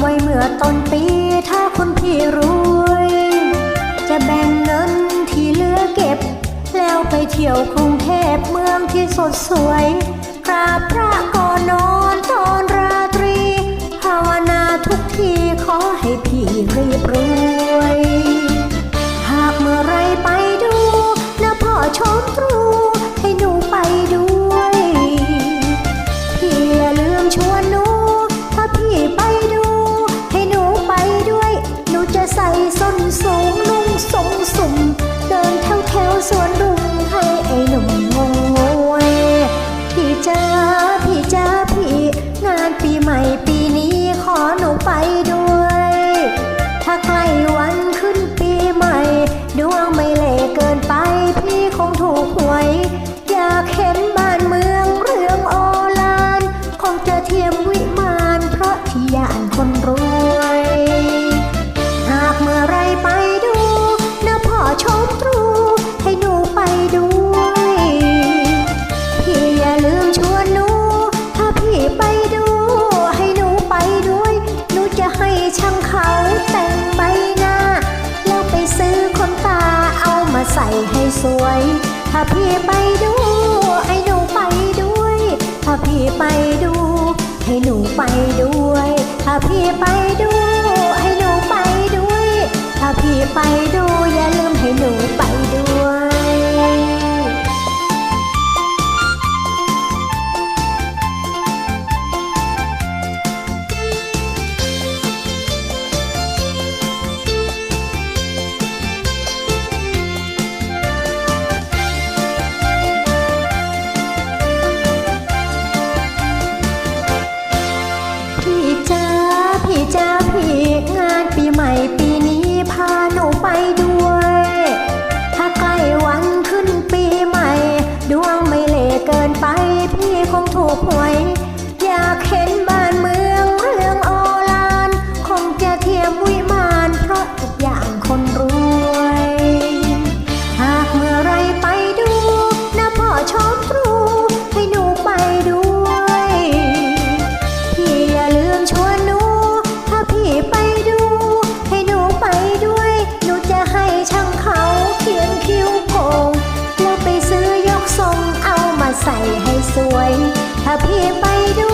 ไว้เมื่อต้นปีถ้าคุณพี่รวย จะแบ่งเงินที่เหลือเก็บ แล้วไปเที่ยวกรุงเทพเมืองที่สดสวยกราบพระก่อนนอนตอนราตรี ภาวนาทุกทีขอให้พี่รีบร ห็นบ้านเมืองเรื่องโอฬารคงจะเทียมวิมานเพราะที่ยานคนรวย หากเมื่อไรไปดูนะพ่อชมตรู ให้หนูไปด้วย พี่อย่าลืมชวนหนู ถ้าพี่ไปดู ให้หนูไปด้วย หนูจะให้ช่างเขาแต่งใบหน้า แล้วไปซื้อขนตาเอามาใส่ให้สวย ถ้าพี่ไปดู ไปดู ให้หนูไปด้วย ถ้าพี่ไปดู ให้หนูไปด้วย ถ้าพี่ไปดู ใส่ให้สวย ถ้าพี่ไปดู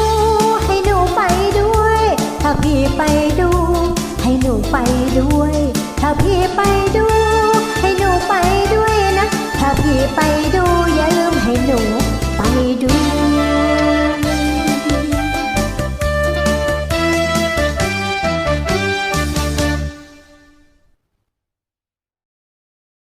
ให้หนูไปด้วย ถ้าพี่ไปดู ให้หนูไปด้วย ถ้าพี่ไปดู ให้หนูไปด้วยนะ ถ้าพี่ไปดูอย่าลืมให้หนู